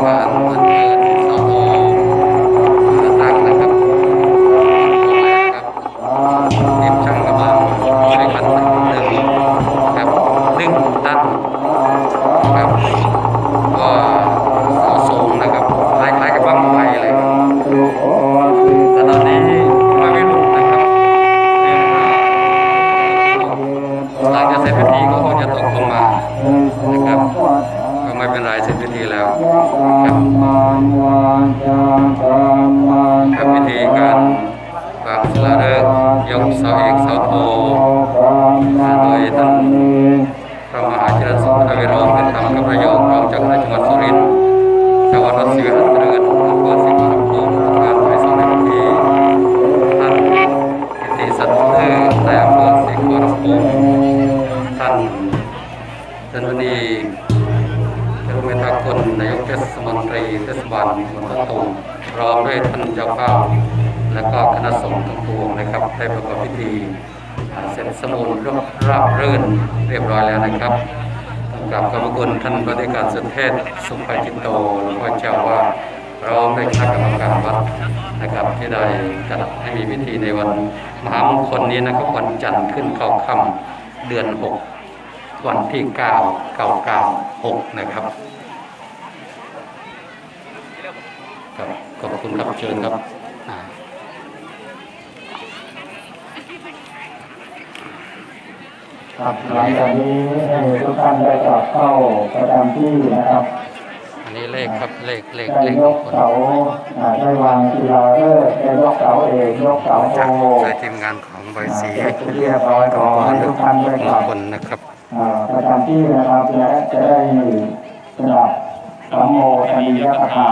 qua เสาเอกเสาโทโดยท่านพระมหาจิรสุทธวิโรจน์เป็นธรรมกับประโยองรองจากจังหวัดสุรินทร์จังหวัดรัศมีอันเจริญอำเภอสิงห์บุรีงานไปสองในวันที่ท่านกิติสัตว์เออในอำเภอสิงห์บุรีท่านจันทนีเจ้าเมธาคนนายกเทศมนตรีเทศบาลเมืองตะตูมพร้อด้วยท่านเจ้าภาพ และก็คณะสงฆ์ทั้งปวงนะครับได้ประกอบพิธีเสร็จสมบูรณ์ราบรื่นเรียบร้อยแล้วนะครับกราบขอบพระคุณท่านปฏิการสุเทศสุภจิตโตหลวงพ่อเจ้าว่าพร้อมด้วยคณะกรรมการวัดนะครับที่ได้จัดให้มีพิธีในวันมหามงคลนี้นะครับวันจันทร์ขึ้นเข้าค่ำเดือน 6 วันที่ 9 996 นะครับครับขอบคุณครับเชิญครับอ่า ครับหลังจากนี้ให้ทุกท่านได้กลับเข้าประจำที่นะครับอันนี้เลขครับเลขเลขได้เลขยมงกคลเสาอ่าได้วางกีฬาเลิกษ์ได้ยกเสาเอกยกเสาโทจากโดยทีมงานของใบอ่าสีเสร็จเป็นที่เรียบร้อยขอให้ทุกท่านได้มกงลับ คลนะครับ อ่าประจำที่นะครับและจะได้สนับสัมโมทนียคาถา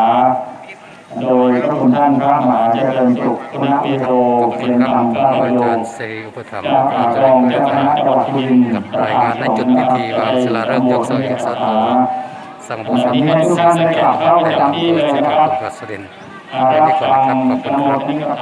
โดยพระคุณท่านพระมหาเจริญสุขคุณวิโรขอบคุเป็ณนครับธรรมพระประโยชน์เซอุปถัมภ์อาจารย์เจ้าคณะจังหวัดสุรินทร์รายงานในจุดพิธีวางศิลาฤกษ์ยกเสาเอกเสาสังขบุณสัะงนี้ฆให้ทุกท่านได้กลับเข้าประแห่งจำที่เลยนะครับสุรินทร์รับแค่นี้ก่อนฟังครับขอบคุณนโมครับทนิยคาถา